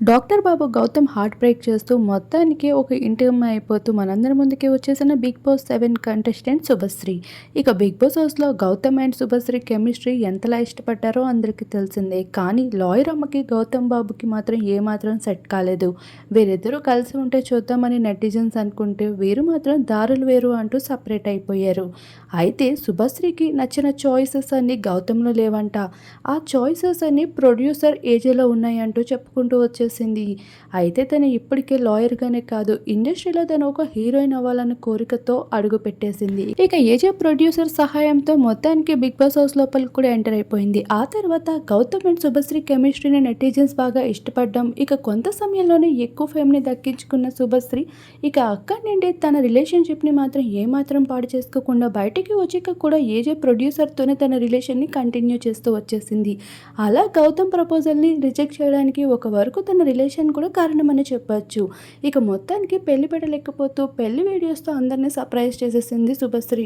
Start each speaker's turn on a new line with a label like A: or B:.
A: Doctor Babu Gautham heart break చేస్తూ మొత్తానికి ఒక ఇంటర్మ్ అయిపోతూ మనందరి ముందుకి వచ్చేసిన Bigg Boss seven contestant Shubhashree. ఇక బిగ్ బాస్ హౌస్లో గౌతమ్ అండ్ శుభశ్రీ కెమిస్ట్రీ ఎంతలా ఇష్టపడ్డారో అందరికీ తెలిసిందే. కానీ లాయర్ అమ్మకి గౌతమ్ బాబుకి మాత్రం ఏమాత్రం సెట్ కాలేదు. వీరిద్దరూ కలిసి ఉంటే చూద్దామని నెటిజన్స్ అనుకుంటే వీరు మాత్రం దారులు వేరు అంటూ సపరేట్ అయిపోయారు. అయితే శుభశ్రీకి నచ్చిన చాయిసెస్ అన్ని గౌతమ్లో లేవంట. ఆ చాయిసెస్ అన్ని ప్రొడ్యూసర్ ఏజీలో ఉన్నాయంటూ చెప్పుకుంటూ చేసింది. అయితే తను ఇప్పటికే లాయర్గానే కాదు ఇండస్ట్రీలో తను ఒక హీరోయిన్ అవ్వాలన్న కోరికతో అడుగు పెట్టేసింది. ఇక ఏజే ప్రొడ్యూసర్ సహాయంతో మొత్తానికి బిగ్ బాస్ హౌస్ లోపలికి కూడా ఎంటర్ అయిపోయింది. ఆ తర్వాత గౌతమ్ అండ్ శుభశ్రీ కెమిస్ట్రీని నెటిజన్స్ బాగా ఇష్టపడడం ఇక కొంత సమయంలోనే ఎక్కువ ఫేమ్ని దక్కించుకున్న శుభశ్రీ ఇక అక్కడి నుండి తన రిలేషన్షిప్ని మాత్రం ఏమాత్రం పాడు చేసుకోకుండా బయటికి వచ్చాక కూడా ఏజే ప్రొడ్యూసర్తోనే తన రిలేషన్ని కంటిన్యూ చేస్తూ వచ్చేసింది. అలా గౌతమ్ ప్రపోజల్ని రిజెక్ట్ చేయడానికి ఒక వరకు తన తన రిలేషన్ కూడా కారణమని చెప్పొచ్చు. ఇక మొత్తానికి పెళ్ళి పెట్టలేకపోతూ పెళ్ళి వీడియోస్తో అందరినీ సర్ప్రైజ్ చేసేసింది శుభశ్రీ.